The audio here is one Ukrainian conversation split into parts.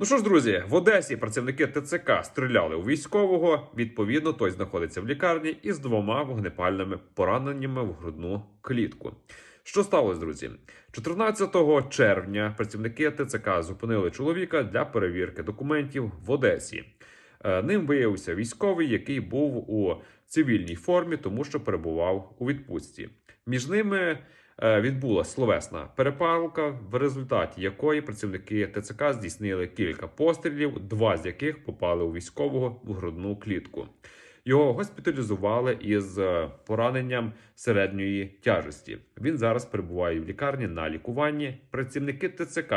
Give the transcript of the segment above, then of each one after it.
Ну що ж, друзі, в Одесі працівники ТЦК стріляли у військового. Відповідно, той знаходиться в лікарні із двома вогнепальними пораненнями в грудну клітку. Що сталося, друзі? 14 червня працівники ТЦК зупинили чоловіка для перевірки документів в Одесі. Е, Ним виявився військовий, який був у цивільній формі, тому що перебував у відпустці. Між ними відбулася словесна перепалка, в результаті якої працівники ТЦК здійснили кілька пострілів, два з яких попали у військового в грудну клітку. Його госпіталізували із е, пораненням середньої тяжесті. Він зараз перебуває в лікарні на лікуванні. Працівники ТЦК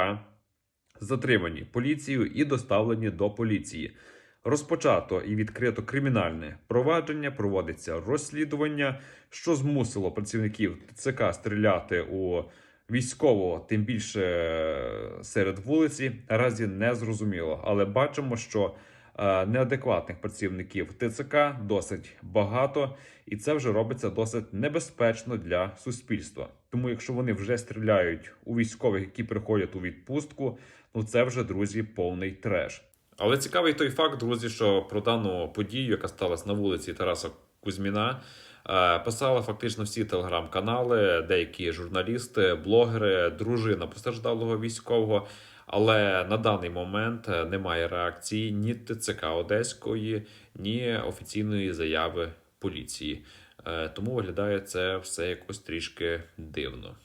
затримані поліцією і доставлені до поліції. Розпочато і відкрито кримінальне провадження, проводиться розслідування, що змусило працівників ТЦК стріляти у військового, тим більше е, серед вулиці. Наразі не зрозуміло, але бачимо, що е, неадекватних працівників ТЦК досить багато, і це вже робиться досить небезпечно для суспільства. Тому, якщо вони вже стріляють у військових, які приходять у відпустку, ну це вже друзі повний треш. Але цікавий той факт, друзі, що про дану подію, яка сталася на вулиці Тараса Кузьміна, е, писали фактично всі телеграм-канали, деякі журналісти, блогери, дружина постраждалого військового. Але на даний момент е, немає реакції ні ТЦК Одеської, ні офіційної заяви поліції. Е, Тому виглядає це все якось трішки дивно.